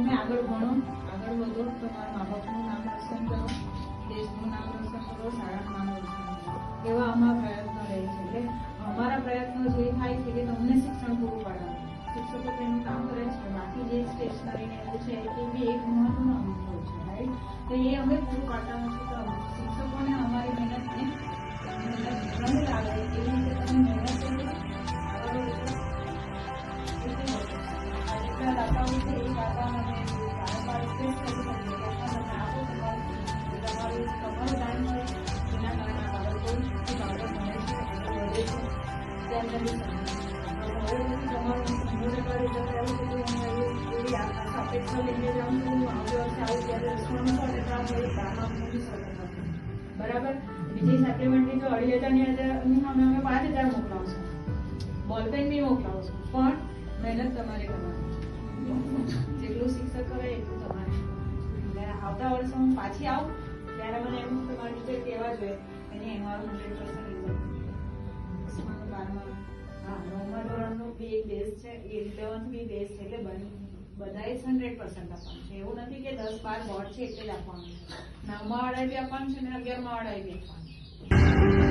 તમે આગળ ભણો, આગળ વધો, તમારા મા બાપનું નામ રોશન કરો, દેશનું નામ રોશન કરો, શાળાનું નામ રોશન કરો. એવા અમારા પ્રયત્નો રહે છે, એટલે અમારા પ્રયત્નો જે થાય છે કે તમને શિક્ષણ પૂરું પાડવાનું શિક્ષકો તેનું કામ કરે છે, બાકી જે સ્ટેશનરીને એવું છે એ બી એક મહત્વનું અંગ છે. અપેક્ષા લઈને જાઉં છું હું વર્ષે આવું ત્યારે દસમાનું સો ટકા હોય બારમા મૂકી સો ટકા બરાબર? બીજી સપ્લિમેન્ટરી તો અઢી હજારની હજારની સામે અમે પાંચ હજાર મોકલાવશું બોલપેન બી મોકલાવશું પણ મહેનત તમારે કરવાની. જેટલું શિક્ષક કરે એટલું તમારે એટલે આવતા વર્ષે હું પાછી આવું, ત્યારે મને એમ તમારી રીતે કહેવા જોઈએ. એની એમાં હંડ્રેડ પર્સન્ટ રિઝલ્ટ બારમા, હા, નવમા ધોરણનું બી એક બેઝ છે. ઇલેવન્થ બી બેઝ છે. એટલે બન- બધાએ હંડ્રેડ પર્સન્ટ આપવાનું છે. એવું નથી કે દસ, બાર બોર્ડ છે એટલે જ આપવાનું નવમા વાળાએ બી આપવાનું છે ને અગિયારમા વાળાએ બી આપવાનું છે.